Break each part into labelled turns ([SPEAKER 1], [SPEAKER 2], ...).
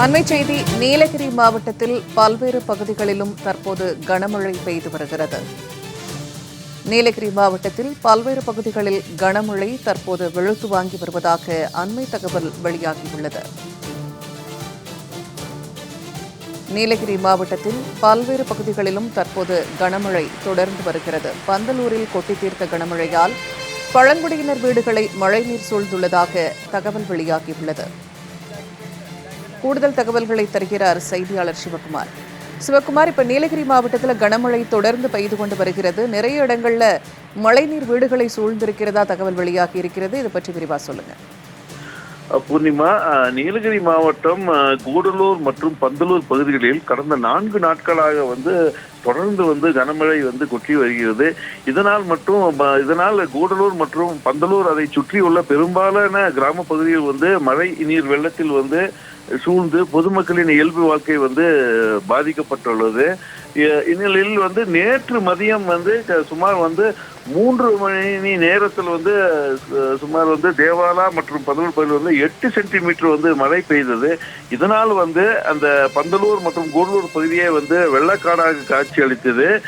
[SPEAKER 1] அண்மைச் செய்தி நீலகிரி மாவட்டத்தில் பல்வேறு பகுதிகளிலும் தற்போது கனமழை பெய்து வருகிறது. நீலகிரி மாவட்டத்தில் பல்வேறு பகுதிகளில் கனமழை தற்போது வெளுத்து வாங்கி வருவதாக அண்மை தகவல் வெளியாகியுள்ளது. நீலகிரி மாவட்டத்தில் பல்வேறு பகுதிகளிலும் தற்போது கனமழை தொடர்ந்து வருகிறது. பந்தலூரில் கொட்டி தீர்த்த கனமழையால் பழங்குடியினர் வீடுகளை மழைநீர் சூழ்ந்துள்ளதாக தகவல் வெளியாகியுள்ளது. கூடுதல் தகவல்களை தருகிறார் செய்தியாளர் சிவகுமார். சிவகுமார் இப்ப நீலகிரி மாவட்டத்தில் கனமழை தொடர்ந்து பெய்து கொண்டு வருகிறது. நிறைய இடங்கள்ல மழைநீர் வீடுகளை சூழ்ந்திருக்கிறதா தகவல் வெளியாகி இருக்கிறது. இதை பற்றி விரிவா சொல்லுங்க.
[SPEAKER 2] பூர்ணிமா நீலகிரி மாவட்டம் கூடலூர் மற்றும் பந்தலூர் பகுதிகளில் கடந்த நான்கு நாட்களாக வந்து தொடர்ந்து வந்து கனமழை வந்து கொட்டி வருகிறது. இதனால் மட்டும் இதனால் கூடலூர் மற்றும் பந்தலூர் அதை சுற்றியுள்ள பெரும்பாலான கிராம பகுதிகள் வந்து மழை நீர் வெள்ளத்தில் வந்து சூழ்ந்து பொதுமக்களின் இயல்பு வாழ்க்கை வந்து பாதிக்கப்பட்டுள்ளது. இந்நிலையில் வந்து நேற்று மதியம் வந்து சுமார் வந்து மூன்று மணி நேரத்தில் வந்து சு- சுமார் வந்து தேவாலா மற்றும் பந்தலூர் பகுதியில் வந்து எட்டு சென்டிமீட்டர் வந்து மழை பெய்தது. இதனால் வந்து அந்த பந்தலூர் மற்றும் கூடலூர் பகுதியே வந்து வெள்ளக்காடாக காட்சி அளித்தது.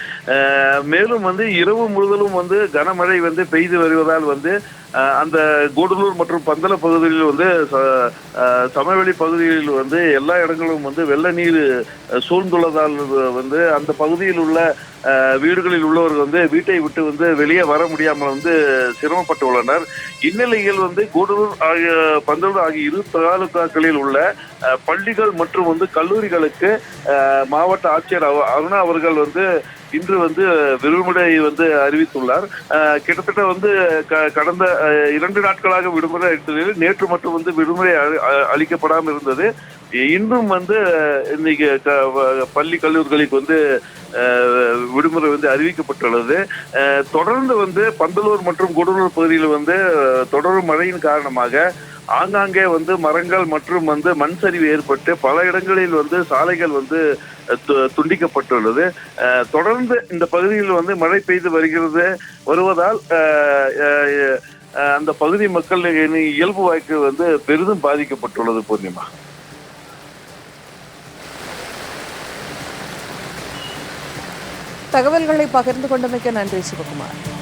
[SPEAKER 2] மேலும் வந்து இரவு முழுதலும் வந்து கனமழை வந்து பெய்து வருவதால் வந்து அந்த கூடலூர் மற்றும் பந்தல பகுதிகளில் வந்து ச- சமவெளி பகுதிகளில் வந்து எல்லா இடங்களும் வந்து வெள்ள நீர் சூழ்ந்துள்ளதால் வந்து அந்த பகுதியில் உள்ள வீடுகளில் உள்ளவர்கள் வந்து வீட்டை விட்டு வந்து வெளியே வர முடியாமல் வந்து சிரமப்பட்டு உள்ளனர். இந்நிலையில் வந்து கூடலூர் ஆகிய பந்தலூர் ஆகிய இரு தாலுகாக்களில் உள்ள பள்ளிகள் மற்றும் வந்து கல்லூரிகளுக்கு மாவட்ட ஆட்சியர் அருணா அவர்கள் வந்து இன்று வந்து விடுமுறை வந்து அறிவித்துள்ளார். கிட்டத்தட்ட வந்து க- கடந்த இரண்டு நாட்களாக விடுமுறை அளித்ததில் நேற்று மட்டும் வந்து விடுமுறை அளிக்கப்படாமல் இருந்தது. இன்னும் வந்து இன்னைக்கு க- வ- பள்ளி கல்லூரிகளுக்கு வந்து விடுமுறை வந்து அறிவிக்கப்பட்டுள்ளது. தொடர்ந்து வந்து பந்தலூர் மற்றும் கூடலூர் பகுதியில் வந்து தொடரும் மழையின் காரணமாக ஆங்காங்கே வந்து மரங்கள் மற்றும் வந்து மண் சரிவு ஏற்பட்டு பல இடங்களில் வந்து சாலைகள் வந்து து- துண்டிக்கப்பட்டுள்ளது. அஹ், தொடர்ந்து இந்த பகுதியில் வந்து மழை பெய்து வருகிறது. வருவதால் அஹ், அஹ், அந்த பகுதி மக்கள் இயல்பு வாய்க்கு வந்து பெரிதும் பாதிக்கப்பட்டுள்ளது பூர்ணிமா.
[SPEAKER 1] தகவல்களை பகிர்ந்து கொண்டமைக்க நன்றி சிவகுமார்.